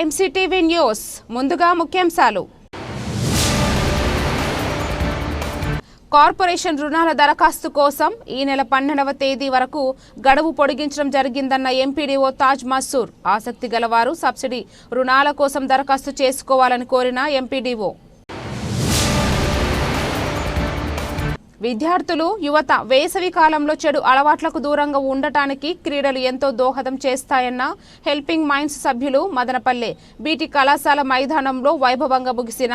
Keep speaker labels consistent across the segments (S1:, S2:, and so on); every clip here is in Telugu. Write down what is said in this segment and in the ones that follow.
S1: ఎంసీటీవీ న్యూస్ ముందుగా ముఖ్యాంశాలు. కార్పొరేషన్ రుణాల దరఖాస్తు కోసం ఈ నెల పన్నెండవ తేదీ వరకు గడువు పొడిగించడం జరిగిందన్న ఎంపీడీఓ తాజ్ మసూర్. ఆసక్తి గలవారు సబ్సిడీ రుణాల కోసం దరఖాస్తు చేసుకోవాలని కోరిన ఎంపీడీఓ విద్యార్థులు యువత వేసవి కాలంలో చెడు అలవాట్లకు దూరంగా ఉండటానికి క్రీడలు ఎంతో దోహదం చేస్తాయన్న హెల్పింగ్ మైండ్స్ సభ్యులు మదనపల్లె బీటీ కళాశాల మైదానంలో వైభవంగా ముగిసిన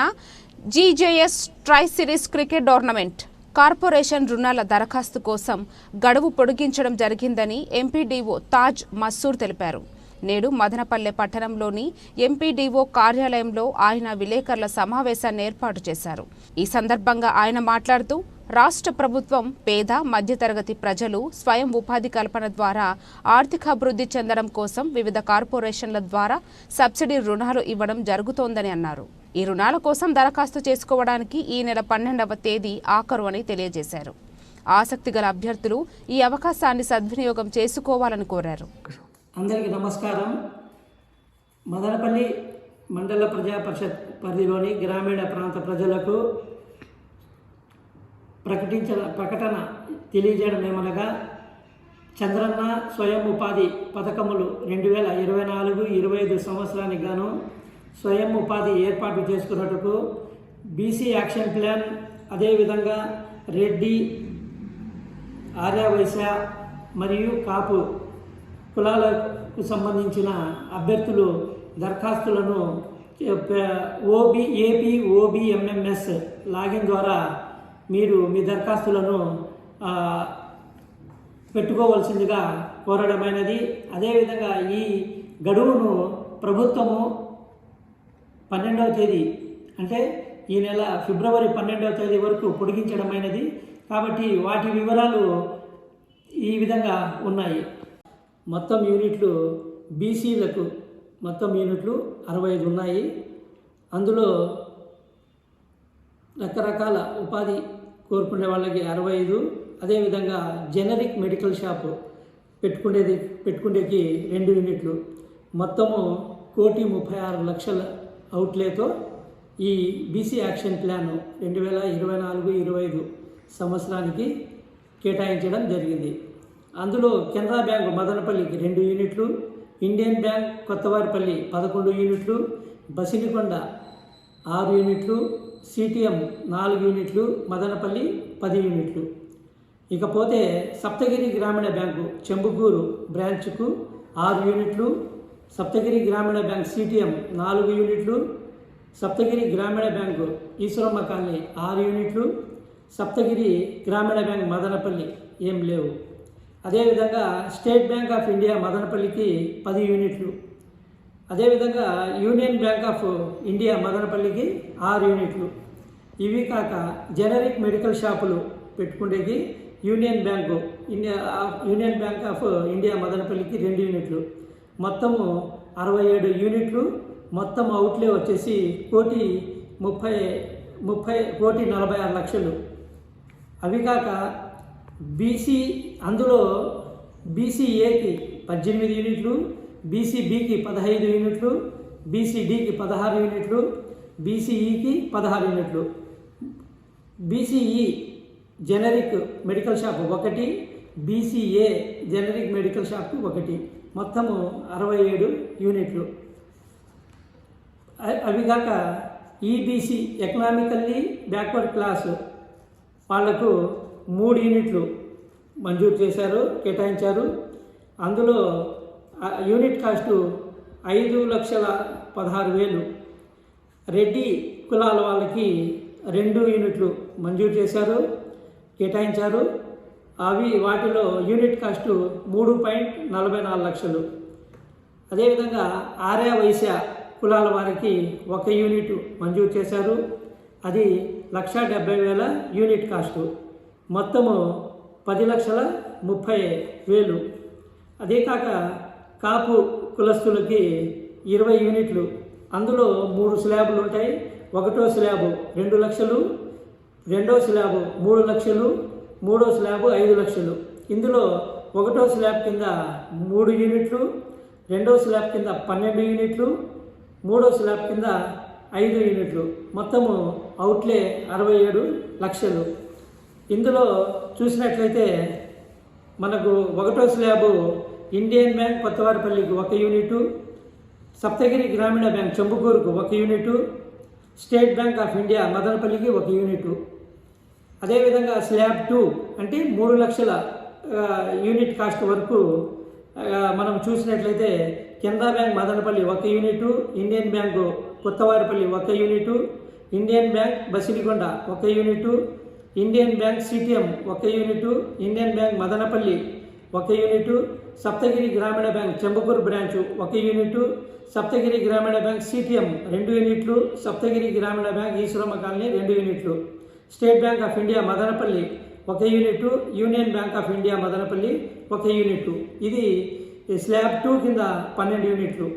S1: GJS tri series cricket tournament. Corporation రుణాల దరఖాస్తు కోసం గడువు పొడిగించడం జరిగిందని ఎంపీడీఓ తాజ్ మసూర్ తెలిపారు. నేడు మదనపల్లె పట్టణంలోని ఎంపీడీఓ కార్యాలయంలో ఆయన విలేకరుల సమావేశాన్ని ఏర్పాటు చేశారు. ఈ సందర్భంగా ఆయన మాట్లాడుతూ రాష్ట్ర ప్రభుత్వం పేద మధ్యతరగతి ప్రజలు స్వయం ఉపాధి కల్పన ద్వారా ఆర్థికాభివృద్ధి చెందడం కోసం వివిధ కార్పొరేషన్ల ద్వారా సబ్సిడీ రుణాలు ఇవ్వడం జరుగుతోందని అన్నారు. ఈ రుణాల కోసం దరఖాస్తు చేసుకోవడానికి ఈ నెల పన్నెండవ తేదీ ఆఖరు అని తెలియజేశారు. ఆసక్తి గల అభ్యర్థులు ఈ అవకాశాన్ని సద్వినియోగం చేసుకోవాలని కోరారు.
S2: అందరికీ నమస్కారం. మదనపల్లి మండల ప్రజా పరిషత్ పరిధిలోని గ్రామీణ ప్రాంత ప్రజలకు ప్రకటించిన ప్రకటన తెలియజేయడం ఏమనగా చంద్రన్న స్వయం ఉపాధి పథకములు రెండు వేల ఇరవై నాలుగు ఇరవై ఐదు సంవత్సరానికి గాను స్వయం ఉపాధి ఏర్పాటు చేసుకున్నట్టుకు బీసీ యాక్షన్ ప్లాన్ అదేవిధంగా రెడ్డి ఆర్యవైశ్య మరియు కాపు కులాలకు సంబంధించిన అభ్యర్థులు దరఖాస్తులను ఓబి ఏపీ ఓబిఎంఎంఎస్ లాగిన్ ద్వారా మీరు మీ దరఖాస్తులను పెట్టుకోవలసిందిగా కోరడమైనది. అదేవిధంగా ఈ గడువును ప్రభుత్వము పన్నెండవ తేదీ అంటే ఈ నెల ఫిబ్రవరి పన్నెండవ తేదీ వరకు పొడిగించడమైనది. కాబట్టి వాటి వివరాలు ఈ విధంగా ఉన్నాయి. మొత్తం యూనిట్లు బీసీలకు మొత్తం యూనిట్లు అరవై ఐదు ఉన్నాయి. అందులో రకరకాల ఉపాధి కోరుకునే వాళ్ళకి అరవై ఐదు అదేవిధంగా జెనరిక్ మెడికల్ షాపు పెట్టుకునేది పెట్టుకునేకి రెండు యూనిట్లు. మొత్తము కోటి ముప్పై ఆరు లక్షల అవుట్లేతో ఈ బీసీ యాక్షన్ ప్లాన్ రెండు వేల ఇరవై నాలుగు ఇరవై ఐదు సంవత్సరానికి కేటాయించడం జరిగింది. అందులో కెనరా బ్యాంక్ మదనపల్లికి రెండు యూనిట్లు ఇండియన్ బ్యాంక్ కొత్తవారిపల్లి పదకొండు యూనిట్లు బసినికొండ ఆరు యూనిట్లు సిటిఎం నాలుగు యూనిట్లు మదనపల్లి పది యూనిట్లు. ఇకపోతే సప్తగిరి గ్రామీణ బ్యాంకు చెంబుకూరు బ్రాంచ్కు ఆరు యూనిట్లు సప్తగిరి గ్రామీణ బ్యాంక్ సిటిఎం నాలుగు యూనిట్లు సప్తగిరి గ్రామీణ బ్యాంకు ఈశ్వరమ్మ కాలనీ ఆరు యూనిట్లు సప్తగిరి గ్రామీణ బ్యాంక్ మదనపల్లి ఏం లేవు. అదేవిధంగా స్టేట్ బ్యాంక్ ఆఫ్ ఇండియా మదనపల్లికి పది యూనిట్లు. అదేవిధంగా యూనియన్ బ్యాంక్ ఆఫ్ ఇండియా మదనపల్లికి ఆరు యూనిట్లు. ఇవి కాక జనరిక్ మెడికల్ షాపులు పెట్టుకునేకి union bank India union bank of India మదనపల్లికి రెండు యూనిట్లు. మొత్తము అరవై ఏడు యూనిట్లు. మొత్తం అవుట్లే వచ్చేసి కోటి ముప్పై ముప్పై కోటి నలభై ఆరు లక్షలు. అవి కాక బీసీ అందులో బీసీఏకి పద్దెనిమిది యూనిట్లు బీసీబీకి పదహైదు యూనిట్లు బీసీడీకి పదహారు యూనిట్లు బీసీఈకి పదహారు యూనిట్లు. బీసీఈ జనరిక్ మెడికల్ షాప్ ఒకటి బీసీఏ జనరిక్ మెడికల్ షాప్ ఒకటి. మొత్తము అరవై ఏడు యూనిట్లు. అవిగాక ఈబీసీ ఎకనామికల్లీ బ్యాక్వర్డ్ క్లాస్ వాళ్ళకు మూడు యూనిట్లు మంజూరు చేశారు కేటాయించారు. అందులో యూనిట్ కాస్టు ఐదు లక్షల పదహారు వేలు. రెడ్డి కులాల వాళ్ళకి రెండు యూనిట్లు మంజూరు చేశారు కేటాయించారు. అవి వాటిలో యూనిట్ కాస్టు మూడు పాయింట్ నలభై నాలుగు లక్షలు. అదేవిధంగా ఆర్య వైశ్య కులాల వారికి ఒక యూనిట్ మంజూరు చేశారు. అది లక్ష డెబ్బై వేల యూనిట్ కాస్టు. మొత్తము పది లక్షల ముప్పై వేలు. అదే కాక కాపు కులస్తులకి ఇరవై యూనిట్లు. అందులో మూడు స్లాబులు ఉంటాయి. ఒకటో స్లాబు రెండు లక్షలు రెండో స్లాబు మూడు లక్షలు మూడో స్లాబు ఐదు లక్షలు. ఇందులో ఒకటో స్లాబ్ కింద మూడు యూనిట్లు రెండో స్లాబ్ కింద పన్నెండు యూనిట్లు మూడో స్లాబ్ కింద ఐదు యూనిట్లు. మొత్తము అవుట్లే అరవై ఏడు లక్షలు. ఇందులో చూసినట్లయితే మనకు ఒకటో స్లాబు ఇండియన్ బ్యాంక్ కొత్తవారిపల్లికి ఒక యూనిటు సప్తగిరి గ్రామీణ బ్యాంక్ చెంబుకూరుకు ఒక unit state bank of India మదనపల్లికి ఒక యూనిటు. అదేవిధంగా స్లాబ్ టూ అంటే మూడు లక్షల యూనిట్ కాస్ట్ వరకు మనం చూసినట్లయితే కెనరా బ్యాంక్ మదనపల్లి ఒక యూనిటు ఇండియన్ బ్యాంకు కొత్తవారిపల్లి ఒక యూనిటు ఇండియన్ బ్యాంక్ బసిరికొండ ఒక యూనిటు ఇండియన్ బ్యాంక్ సిటిఎం ఒక యూనిటు ఇండియన్ బ్యాంక్ మదనపల్లి ఒక unit Saptagiri Grameena bank Chembakur branch ఒక unit Saptagiri Grameena bank CTM రెండు యూనిట్లు సప్తగిరి గ్రామీణ బ్యాంక్ ఈశ్వరమ్మ కాలనీ రెండు యూనిట్లు. State bank of India Madanapalli ఒక unit. Union bank of India Madanapalli ఒక యూనిట్. ఇది స్లాబ్ టూ కింద పన్నెండు యూనిట్లు.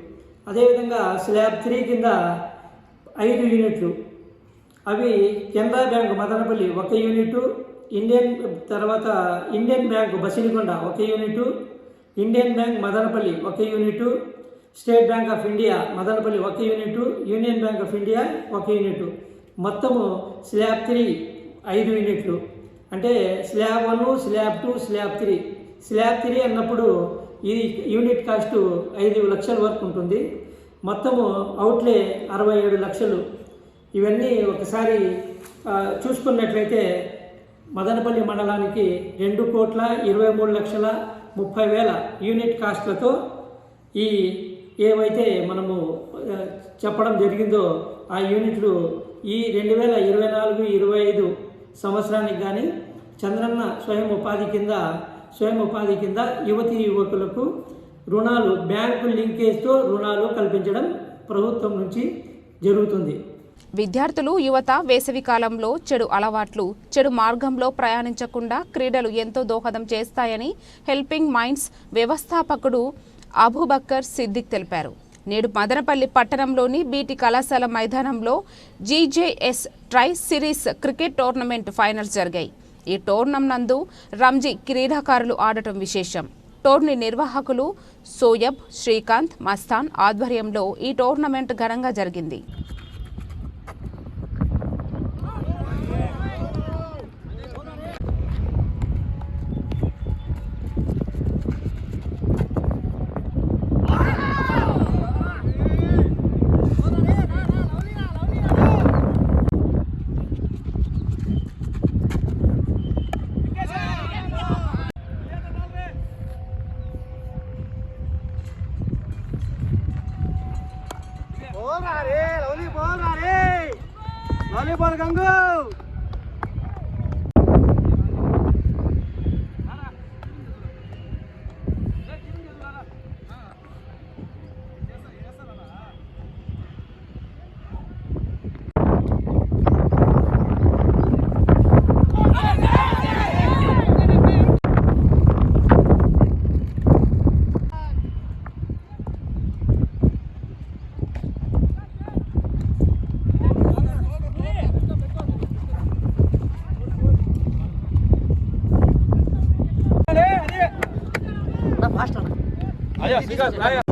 S2: అదేవిధంగా స్లాబ్ త్రీ కింద ఐదు యూనిట్లు. అవి కెనరా బ్యాంక్ మదనపల్లి ఒక యూనిటు. ఇండియన్ తర్వాత ఇండియన్ బ్యాంక్ బసినికొండ ఒక యూనిటు ఇండియన్ బ్యాంక్ మదనపల్లి ఒక unit state bank of India Madanapalle ఒక unit union bank of India ఒక యూనిటు. మొత్తము స్లాబ్ త్రీ ఐదు యూనిట్లు. అంటే slab one slab two slab three. Slab three అన్నప్పుడు ఈ యూనిట్ కాస్ట్ ఐదు లక్షల వరకు ఉంటుంది. మొత్తము అవుట్లే అరవై ఏడు లక్షలు. ఇవన్నీ ఒకసారి చూసుకున్నట్లయితే మదనపల్లి మండలానికి రెండు కోట్ల ఇరవై మూడు లక్షల ముప్పై వేల యూనిట్ కాస్ట్లతో ఈ ఏవైతే మనము చెప్పడం జరిగిందో ఆ యూనిట్లు ఈ రెండు వేల ఇరవై నాలుగు ఇరవై ఐదు సంవత్సరానికి కానీ చంద్రన్న స్వయం ఉపాధి కింద స్వయం ఉపాధి కింద యువతీ యువకులకు రుణాలు బ్యాంకు లింకేజ్తో రుణాలు కల్పించడం ప్రభుత్వం నుంచి జరుగుతుంది.
S1: విద్యార్థులు యువత వేసవి కాలంలో చెడు అలవాట్లు చెడు మార్గంలో ప్రయాణించకుండా క్రీడలు ఎంతో దోహదం చేస్తాయని హెల్పింగ్ మైండ్స్ వ్యవస్థాపకుడు అబూబక్కర్ సిద్దిక్ తెలిపారు. నేడు మదనపల్లి పట్టణంలోని బీటీ కళాశాల మైదానంలో GJS tri series cricket tournament finals జరిగాయి. ఈ టోర్నం నందు రంజీ క్రీడాకారులు ఆడటం విశేషం. టోర్నీ నిర్వాహకులు సోయబ్ శ్రీకాంత్ మస్తాన్ ఆధ్వర్యంలో ఈ టోర్నమెంట్ ఘనంగా జరిగింది.
S3: Valeu, bora, Gangão! Because guys.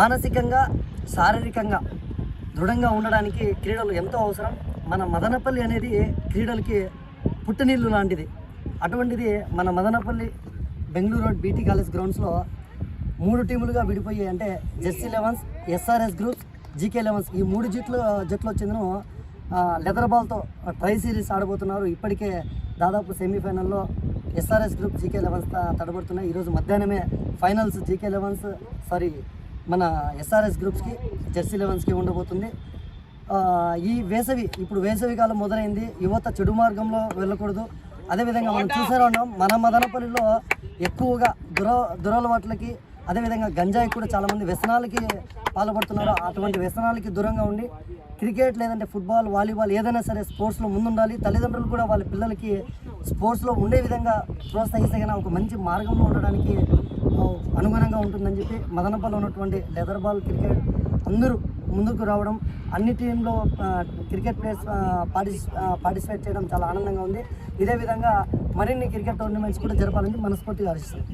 S3: మానసికంగా శారీరకంగా దృఢంగా ఉండడానికి క్రీడలు ఎంతో అవసరం. మన మదనపల్లి అనేది క్రీడలకి పుట్టనీళ్ళు లాంటిది. అటువంటిది మన Madanapalle Bengaluru road BT college గ్రౌండ్స్లో మూడు టీములుగా విడిపోయి అంటే Jessie Elevens SRS groups GK Elevens. ఈ మూడు జట్లు జట్లు చెందిన లెదర్ బాల్తో ట్రై సిరీస్ ఆడబోతున్నారు. ఇప్పటికే దాదాపు సెమీఫైనల్లో ఎస్ఆర్ఎస్ గ్రూప్ జీకే లెవెన్స్ తడబడుతున్నాయి. ఈరోజు మధ్యాహ్నమే ఫైనల్స్ జీకే లెవెన్స్ సారీ మన ఎస్ఆర్ఎస్ గ్రూప్స్కి జెర్సీ లెవెన్స్కి ఉండబోతుంది. ఈ వేసవి ఇప్పుడు వేసవి కాలం మొదలైంది. యువత చెడు మార్గంలో వెళ్ళకూడదు. అదేవిధంగా మనం చూసారా ఉన్నాం మన మదనపల్లిలో ఎక్కువగా దుర దురలవాట్లకి అదేవిధంగా గంజాయి కూడా చాలామంది వ్యసనాలకి పాల్పడుతున్నారు. అటువంటి వ్యసనాలకి దూరంగా ఉండి క్రికెట్ లేదంటే ఫుట్బాల్ వాలీబాల్ ఏదైనా సరే స్పోర్ట్స్లో ముందుండాలి. తల్లిదండ్రులు కూడా వాళ్ళ పిల్లలకి స్పోర్ట్స్లో ఉండే విధంగా ప్రోత్సహిస్తే ఒక మంచి మార్గంలో ఉండడానికి అనుగుణంగా ఉంటుందని చెప్పి మదనపల్లి ఉన్నటువంటి లెదర్ బాల్ క్రికెట్ అందరూ ముందుకు రావడం అన్ని టీంలో క్రికెట్ ప్లేయర్స్ ఆ, పార్టిసి పార్టిసిపేట్ చేయడం చాలా ఆనందంగా ఉంది. ఇదే విధంగా మరిన్ని క్రికెట్ టోర్నమెంట్స్ కూడా జరపాలని మనస్ఫూర్తిగా ఆశిస్తుంది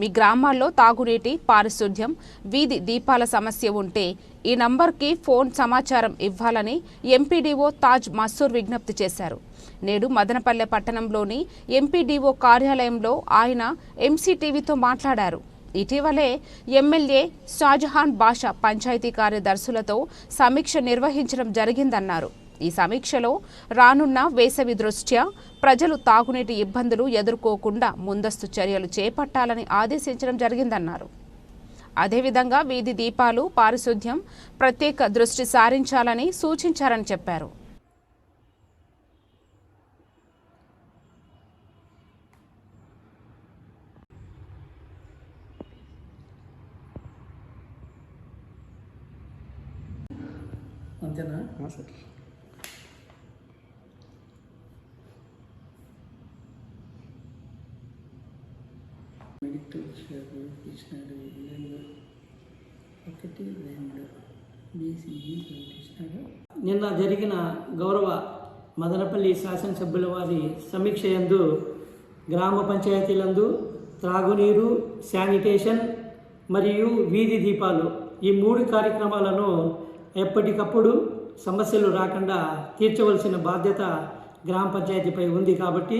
S1: మీ గ్రామాల్లో తాగునీటి పారిశుధ్యం వీధి దీపాల సమస్య ఉంటే ఈ నంబర్కి ఫోన్ సమాచారం ఇవ్వాలని ఎంపీడీఓ తాజ్ మసూర్ విజ్ఞప్తి చేశారు. నేడు మదనపల్లె పట్టణంలోని ఎంపీడీఓ కార్యాలయంలో ఆయన ఎంసీటీవీతో మాట్లాడారు. ఇటీవలే ఎమ్మెల్యే షాజహాన్ బాషా పంచాయతీ కార్యదర్శులతో సమీక్ష నిర్వహించడం జరిగిందన్నారు. ఈ సమీక్షలో రానున్న వేసవి దృష్ట్యా ప్రజలు తాగునీటి ఇబ్బందులు ఎదుర్కోకుండా ముందస్తు చర్యలు చేపట్టాలని ఆదేశించడం జరిగిందన్నారు. అదేవిధంగా వీధి దీపాలు పారిశుధ్యం ప్రత్యేక దృష్టి సారించాలని సూచించారని చెప్పారు.
S2: అంతేనా? మెడికల్ షాప్ ఇచ్చినాడు ఒకటి రెండు బీసీఈ ఇచ్చినాడు నిన్న జరిగిన గౌరవ మదనపల్లి శాసనసభ్యుల వారి సమీక్ష యందు గ్రామ పంచాయతీలందు త్రాగునీరు శానిటేషన్ మరియు వీధి దీపాలు ఈ మూడు కార్యక్రమాలను ఎప్పటికప్పుడు సమస్యలు రాకుండా తీర్చవలసిన బాధ్యత గ్రామ పంచాయతీపై ఉంది కాబట్టి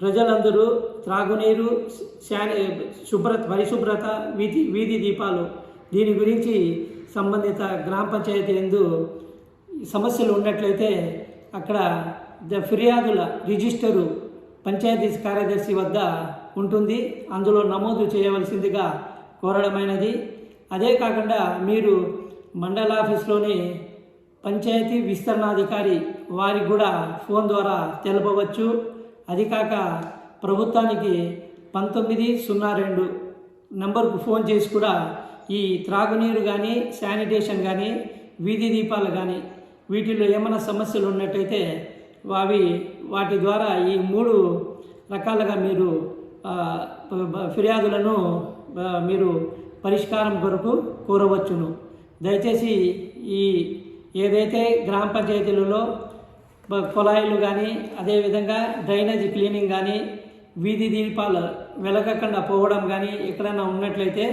S2: ప్రజలందరూ త్రాగునీరు శాని శుభ్రత పరిశుభ్రత వీధి వీధి దీపాలు దీని గురించి సంబంధిత గ్రామ పంచాయతీ ఎందు సమస్యలు ఉన్నట్లయితే అక్కడ ద ఫిర్యాదుల రిజిస్టరు పంచాయతీ కార్యదర్శి వద్ద ఉంటుంది. అందులో నమోదు చేయవలసిందిగా కోరడమైనది. అదే కాకుండా మీరు మండల ఆఫీస్లోని పంచాయతీ విస్తరణాధికారి వారికి కూడా ఫోన్ ద్వారా తెలపవచ్చు. అది కాక ప్రభుత్వానికి పంతొమ్మిది సున్నా రెండు నంబర్కు ఫోన్ చేసి కూడా ఈ త్రాగునీరు కానీ శానిటేషన్ కానీ వీధి దీపాలు కానీ వీటిల్లో ఏమైనా సమస్యలు ఉన్నట్టయితే అవి వాటి ద్వారా ఈ మూడు రకాలుగా మీరు ఫిర్యాదులను మీరు పరిష్కారం కొరకు కోరవచ్చును. దయచేసి ఈ ఏదైతే గ్రామ పంచాయతీలలో కుళాయిలు కానీ అదేవిధంగా డ్రైనేజ్ క్లీనింగ్ కానీ వీధి దీపాలు వెలగకుండా పోవడం కానీ ఎక్కడైనా ఉన్నట్లయితే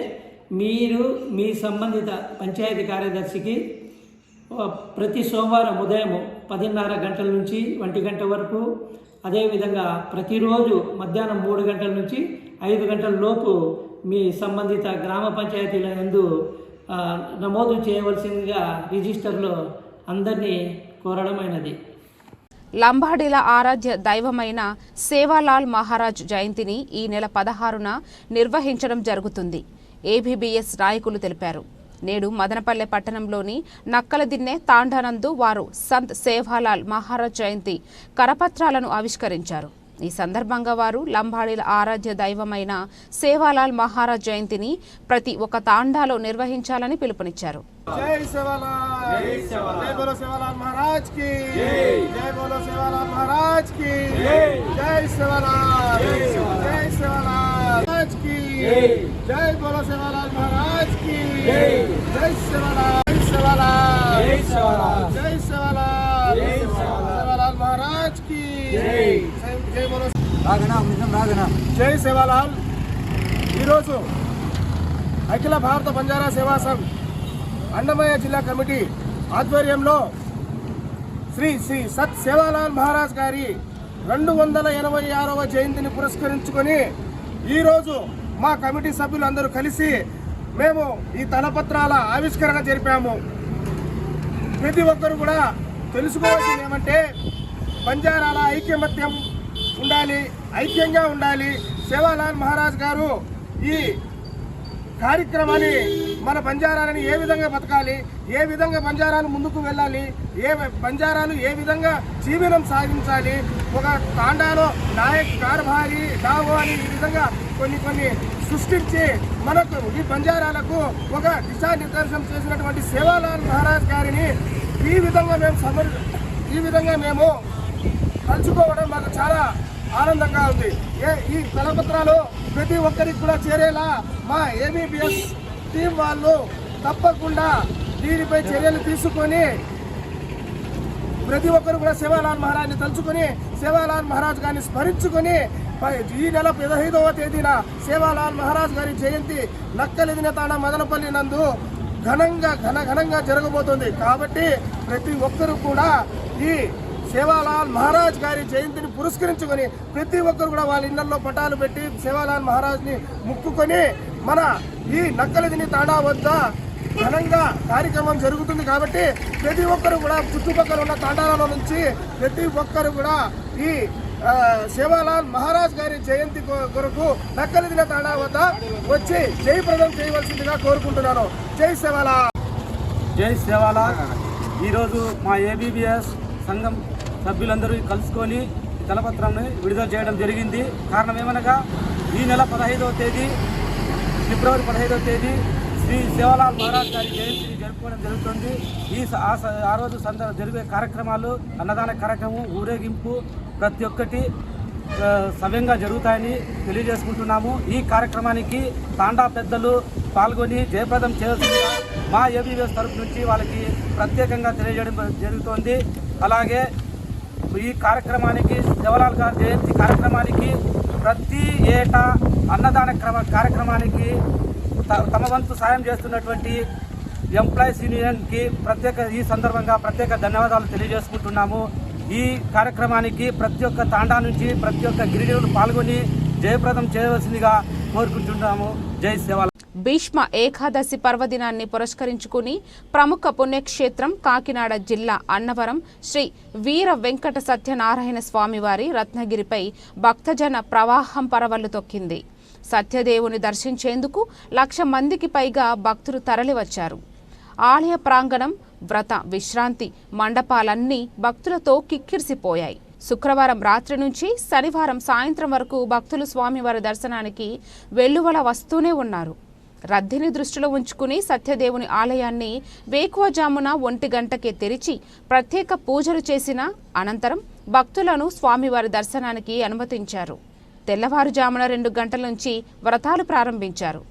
S2: మీరు మీ సంబంధిత పంచాయతీ కార్యదర్శికి ప్రతి సోమవారం ఉదయం పదిన్నర గంటల నుంచి ఒంటి గంట వరకు అదేవిధంగా ప్రతిరోజు మధ్యాహ్నం మూడు గంటల నుంచి ఐదు గంటల లోపు మీ సంబంధిత గ్రామ పంచాయతీల యందు నమోదు చేయవలసిందిగా రిజిస్టర్లో అందరినీ కోరడమైనది.
S1: లంబాడీల ఆరాధ్య దైవమైన సేవాలాల్ మహారాజ్ జయంతిని ఈ నెల పదహారున నిర్వహించడం జరుగుతుంది. ఏబీబీఎస్ నాయకులు తెలిపారు. నేడు మదనపల్లె పట్టణంలోని నక్కలదిన్నె తాండానందు వారు సంత్ సేవాలాల్ మహారాజ్ జయంతి కరపత్రాలను ఆవిష్కరించారు. ఈ సందర్భంగా వారు లంబాడీల ఆరాధ్య దైవమైన సేవాలాల్ మహారాజ్ జయంతిని ప్రతి ఒక్క తాండాలో నిర్వహించాలని పిలుపునిచ్చారు.
S4: జై. జై సేవాలాల్. ఈరోజు అఖిల భారత బంజారా సేవా సంఘ్ అండమయ్య జిల్లా కమిటీ ఆధ్వర్యంలో శ్రీ శ్రీ సత్ సేవాలాల్ మహారాజ్ గారి రెండు వందల ఎనభై ఆరవ జయంతిని పురస్కరించుకొని ఈరోజు మా కమిటీ సభ్యులందరూ కలిసి మేము ఈ తలపత్రాల ఆవిష్కరణ జరిపాము. ప్రతి ఒక్కరు కూడా తెలుసుకోవాల్సింది ఏమంటే బంజారాల ఐక్యమత్యం ఉండాలి ఐక్యంగా ఉండాలి. సేవాలాల్ మహారాజ్ గారు ఈ కార్యక్రమాన్ని మన బంజారాలని ఏ విధంగా బతకాలి ఏ విధంగా బంజారాలు ముందుకు వెళ్ళాలి ఏ బంజారాలు ఏ విధంగా జీవనం సాగించాలి ఒక తాండాలో నాయక్ కార్భారి డావో అని ఈ విధంగా కొన్ని కొన్ని సృష్టించి మనకు ఈ బంజారాలకు ఒక దిశానిర్దేశం చేసినటువంటి సేవాలాల్ మహారాజ్ గారిని ఈ విధంగా మేము సమర్ ఈ విధంగా మేము తలుచుకోవడం మాకు చాలా ఆనందంగా ఉంది. ఏ ఈ కలపత్రాలు ప్రతి ఒక్కరికి కూడా చేరేలా మా ఏబిపిఎస్ టీం వాళ్ళు తప్పకుండా దీనిపై చర్యలు తీసుకొని ప్రతి ఒక్కరు కూడా సేవాలాల్ మహారాజ్ని తలుచుకొని సేవాలాల్ మహారాజ్ గారిని స్మరించుకొని ఈ నెల పదహైదవ తేదీన సేవాలాల్ మహారాజ్ గారి జయంతి లక్కలిదిన తాణ మదనపల్లి నందు ఘనంగా ఘన ఘనంగా జరగబోతుంది. కాబట్టి ప్రతి ఒక్కరూ కూడా ఈ సేవాలాల్ మహారాజ్ గారి జయంతిని పురస్కరించుకొని ప్రతి ఒక్కరు కూడా వాళ్ళ ఇళ్ళలో పటాలు పెట్టి సేవాలాల్ మహారాజ్ని ముక్కుకొని మన ఈ నక్కలిదిని తాడా వద్ద ఘనంగా కార్యక్రమం జరుగుతుంది కాబట్టి ప్రతి ఒక్కరు కూడా చుట్టుపక్కల ఉన్న తాండాలలో నుంచి ప్రతి ఒక్కరు కూడా ఈ సేవాలాల్ మహారాజ్ గారి జయంతి కొ- కొరకు నక్కలిదిన తాడా వద్ద వచ్చి జయప్రదం చేయవలసిందిగా కోరుకుంటున్నాను. జై సేవాలా
S5: జై సేవాలా ఈరోజు మా ఏబీబీఎస్ సంఘం సభ్యులందరూ కలుసుకొని ఈ తలపత్రాన్ని విడుదల చేయడం జరిగింది. కారణం ఏమనగా ఈ నెల పదహైదవ తేదీ ఫిబ్రవరి పదహైదవ తేదీ శ్రీ సేవలాల్ మహారాజ్ గారి జయంతిని జరుపుకోవడం జరుగుతుంది. ఈ స- ఆ రోజు సందర్భ జరిగే కార్యక్రమాలు అన్నదాన కార్యక్రమం ఊరేగింపు ప్రతి ఒక్కటి సవ్యంగా జరుగుతాయని తెలియజేసుకుంటున్నాము. ఈ కార్యక్రమానికి తాండా పెద్దలు పాల్గొని జయప్రదం చేయాల్సిందిగా మా ఏబీఎస్ తరపు నుంచి వాళ్ళకి ప్రత్యేకంగా తెలియజేయడం జరుగుతోంది. అలాగే ఈ కార్యక్రమానికి జవహర్లాల్ గారి జయంతి కార్యక్రమానికి ప్రతి ఏటా అన్నదాన క్రమ కార్యక్రమానికి త- తమ వంతు సాయం చేస్తున్నటువంటి ఎంప్లాయీస్ యూనియన్కి ప్రత్యేక ఈ సందర్భంగా ప్రత్యేక ధన్యవాదాలు తెలియజేసుకుంటున్నాము. ఈ కార్యక్రమానికి ప్రతి ఒక్క తాండా నుంచి ప్రతి ఒక్క గిరిజనులు పాల్గొని జయప్రదం చేయవలసిందిగా కోరుకుంటున్నాము. జై సేవల
S1: భీష్మ ఏకాదశి పర్వదినాన్ని పురస్కరించుకుని ప్రముఖ పుణ్యక్షేత్రం కాకినాడ జిల్లా అన్నవరం శ్రీ వీర వెంకట సత్యనారాయణ స్వామివారి రత్నగిరిపై భక్తజన ప్రవాహం పరవళ్ళు తొక్కింది. సత్యదేవుని దర్శించేందుకు లక్ష మందికి పైగా భక్తులు తరలివచ్చారు. ఆలయ ప్రాంగణం వ్రత విశ్రాంతి మండపాలన్నీ భక్తులతో కిక్కిరిసిపోయాయి. శుక్రవారం రాత్రి నుంచి శనివారం సాయంత్రం వరకు భక్తులు స్వామివారి దర్శనానికి వెల్లువల వస్తూనే ఉన్నారు. రద్దీని దృష్టిలో ఉంచుకుని సత్యదేవుని ఆలయాన్ని వేకువజామున ఒంటి గంటకే తెరిచి ప్రత్యేక పూజలు చేసిన అనంతరం భక్తులను స్వామివారి దర్శనానికి అనుమతించారు. తెల్లవారుజామున రెండు గంటల నుంచి వ్రతాలు ప్రారంభించారు.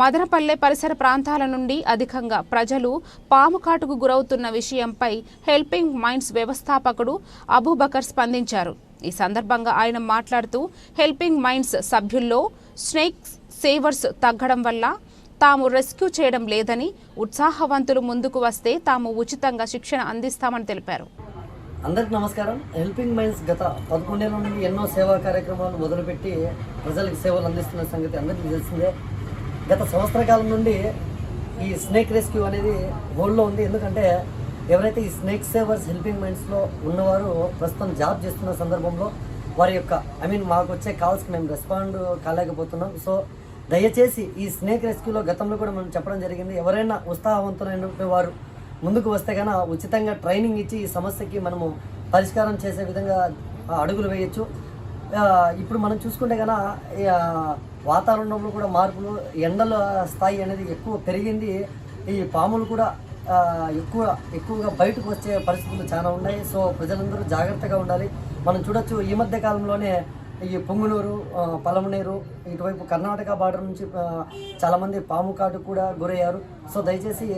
S1: మదనపల్లె పరిసర ప్రాంతాల నుండి అధికంగా ప్రజలు పాము కాటుకు గురవుతున్న విషయంపై హెల్పింగ్ మైండ్స్ వ్యవస్థాపకుడు అబూబకర్ స్పందించారు. ఈ సందర్భంగా ఆయన మాట్లాడుతూ హెల్పింగ్ మైండ్స్ సభ్యుల్లో స్నేక్ సేవర్స్ తగ్గడం వల్ల తాము రెస్క్యూ చేయడం లేదని ఉత్సాహవంతులు ముందుకు వస్తే తాము ఉచితంగా శిక్షణ అందిస్తామని తెలిపారు.
S3: అందరికి నమస్కారం. హెల్పింగ్ మైండ్స్ గత పదకొండేళ్ళ నుండి ఎన్నో సేవా కార్యక్రమాలు మొదలుపెట్టి ప్రజలకు సేవలు అందిస్తున్న సంగతి అందరికీ తెలిసిందే. గత సంవత్సర కాలం నుండి ఈ స్నేక్ రెస్క్యూ అనేది గోల్లో ఉంది. ఎందుకంటే ఎవరైతే ఈ స్నేక్ సేవర్స్ హెల్పింగ్ మైండ్స్లో ఉన్నవారు ప్రస్తుతం జాబ్ చేస్తున్న సందర్భంలో వారి యొక్క ఐ మీన్ మాకు వచ్చే కాల్స్కి మేము రెస్పాండ్ కాలేకపోతున్నాం. సో దయచేసి ఈ స్నేక్ రెస్క్యూలో గతంలో కూడా మనం చెప్పడం జరిగింది. ఎవరైనా ఉత్సాహవంతులైన వారు ముందుకు వస్తే కనుక ఉచితంగా ట్రైనింగ్ ఇచ్చి ఈ సమస్యకి మనము పరిష్కారం చేసే విధంగా అడుగులు వేయచ్చు. ఇప్పుడు మనం చూసుకుంటే కన్నా వాతావరణంలో కూడా మార్పులు ఎండల స్థాయి అనేది ఎక్కువ పెరిగింది. ఈ పాములు కూడా ఎక్కువ ఎక్కువగా బయటకు వచ్చే పరిస్థితులు చాలా ఉన్నాయి. సో ప్రజలందరూ జాగ్రత్తగా ఉండాలి. మనం చూడొచ్చు ఈ మధ్య కాలంలోనే ఈ పొంగునూరు పలమనేరు ఇటువైపు కర్ణాటక బార్డర్ నుంచి చాలామంది పాము కాటు కూడా గురయ్యారు. సో దయచేసి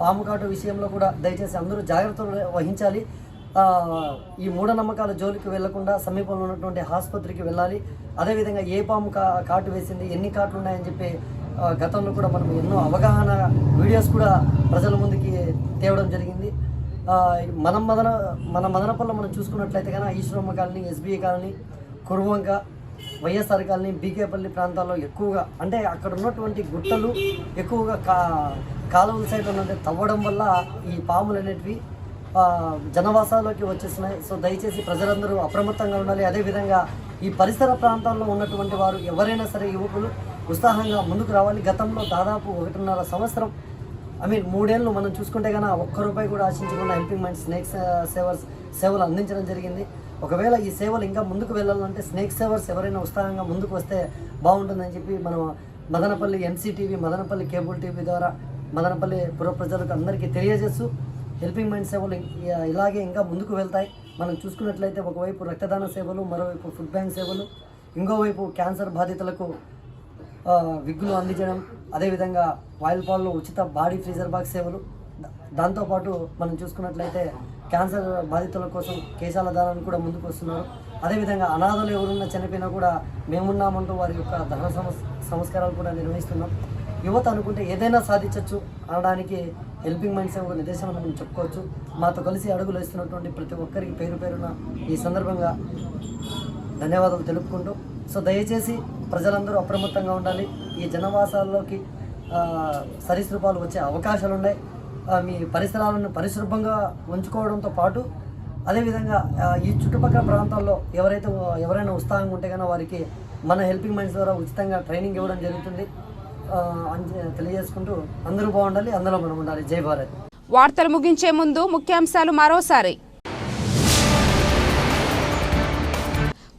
S3: పాము కాటు విషయంలో కూడా దయచేసి అందరూ జాగ్రత్తలు వహించాలి. ఈ మూఢనమ్మకాల జోలికి వెళ్ళకుండా సమీపంలో ఉన్నటువంటి ఆసుపత్రికి వెళ్ళాలి. అదేవిధంగా ఏ పాము కా కాటు వేసింది ఎన్ని కాట్లు ఉన్నాయని చెప్పి గతంలో కూడా మనం ఎన్నో అవగాహన వీడియోస్ కూడా ప్రజల ముందుకి తేవడం జరిగింది. మనం మదన మన మదనపల్లి మనం చూసుకున్నట్లయితే కానీ Eshwaramma colony SBI colony Kuruvanka YSR colony BKPalli ప్రాంతాల్లో ఎక్కువగా అంటే అక్కడ ఉన్నటువంటి గుట్టలు ఎక్కువగా కా కాలువల సైడ్ ఉన్నది తవ్వడం వల్ల ఈ పాములు అనేటివి ఆ, జనవాసాల్లోకి వచ్చేస్తున్నాయి. సో దయచేసి ప్రజలందరూ అప్రమత్తంగా ఉండాలి. అదేవిధంగా ఈ పరిసర ప్రాంతాల్లో ఉన్నటువంటి వారు ఎవరైనా సరే యువకులు ఉత్సాహంగా ముందుకు రావాలి. గతంలో దాదాపు ఒకటిన్నర సంవత్సరం ఐ మీన్ మూడేళ్ళు మనం చూసుకుంటే కన్నా ఒక్క రూపాయి కూడా ఆశించకుండా హెల్పింగ్ మైండ్ స్నేక్ సేవర్స్ సేవలు అందించడం జరిగింది. ఒకవేళ ఈ సేవలు ఇంకా ముందుకు వెళ్ళాలంటే స్నేక్ సేవర్స్ ఎవరైనా ఉత్సాహంగా ముందుకు వస్తే బాగుంటుందని చెప్పి మనం Madanapalle NCTV Madanapalle cable TV ద్వారా మదనపల్లి పుర ప్రజలకు అందరికీ తెలియజేస్తూ హెల్పింగ్ మైండ్ సేవలు ఇలాగే ఇంకా ముందుకు వెళ్తాయి. మనం చూసుకున్నట్లయితే ఒకవైపు రక్తదాన సేవలు మరోవైపు ఫుడ్ బ్యాంక్ సేవలు ఇంకోవైపు క్యాన్సర్ బాధితులకు విగ్గులు అందించడం అదేవిధంగా వాయిల్ పాల్లో ఉచిత బాడీ ఫ్రీజర్ బాక్స్ సేవలు. దాంతోపాటు మనం చూసుకున్నట్లయితే క్యాన్సర్ బాధితుల కోసం కేశాల దానాన్ని కూడా ముందుకు వస్తున్నారు. అదేవిధంగా అనాథలు ఎవరున్నా చనిపోయినా కూడా మేమున్నామంటూ వారి యొక్క ధన సంస్ సంస్కారాలు కూడా నిర్వహిస్తున్నాం. యువత అనుకుంటే ఏదైనా సాధించవచ్చు అనడానికి హెల్పింగ్ మైండ్స్ ఒక నిర్దేశం అని మనం చెప్పుకోవచ్చు. మాతో కలిసి అడుగులు వేస్తున్నటువంటి ప్రతి ఒక్కరికి పేరు పేరున ఈ సందర్భంగా ధన్యవాదాలు తెలుపుకుంటూ సో దయచేసి ప్రజలందరూ అప్రమత్తంగా ఉండాలి. ఈ జనవాసాల్లోకి సరీసృపాలు వచ్చే అవకాశాలు ఉన్నాయి మీ పరిసరాలను పరిశుభ్రంగా ఉంచుకోవడంతో పాటు అదేవిధంగా ఈ చుట్టుపక్కల ప్రాంతాల్లో ఎవరైతే ఎవరైనా ఉత్సాహంగా ఉంటే కనుక వారికి మన హెల్పింగ్ మైండ్స్ ద్వారా ఉచితంగా ట్రైనింగ్ ఇవ్వడం జరుగుతుంది. తెలియజేసుకుంటూ అందరూ బాగుండాలి అందులో మనం ఉండాలి. జై భారత్.
S1: వార్తలు ముగించే ముందు ముఖ్యాంశాలు మరోసారి.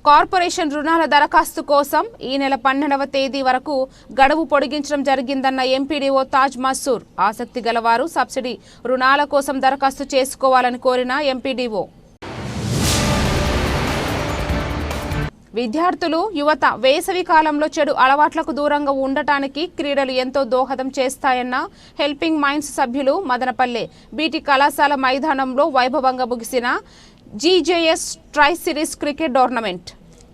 S1: కార్పొరేషన్ రుణాల దరఖాస్తు కోసం ఈ నెల పన్నెండవ తేదీ వరకు గడువు పొడిగించడం జరిగిందన్న ఎంపీడీఓ తాజ్ మసూర్. ఆసక్తి గలవారు సబ్సిడీ రుణాల కోసం దరఖాస్తు చేసుకోవాలని కోరిన ఎంపీడీఓ. విద్యార్థులు యువత వేసవి కాలంలో చెడు అలవాట్లకు దూరంగా ఉండటానికి క్రీడలు ఎంతో దోహదం చేస్తాయన్న హెల్పింగ్ మైండ్స్ సభ్యులు మదనపల్లె బీటీ కళాశాల మైదానంలో వైభవంగా ముగిసిన GJS tri series cricket tournament.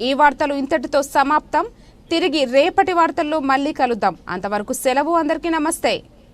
S1: ఈ వార్తలు ఇంతటితో సమాప్తం. తిరిగి రేపటి వార్తల్లో మళ్ళీ కలుద్దాం. అంతవరకు సెలవు అందరికీ నమస్తే.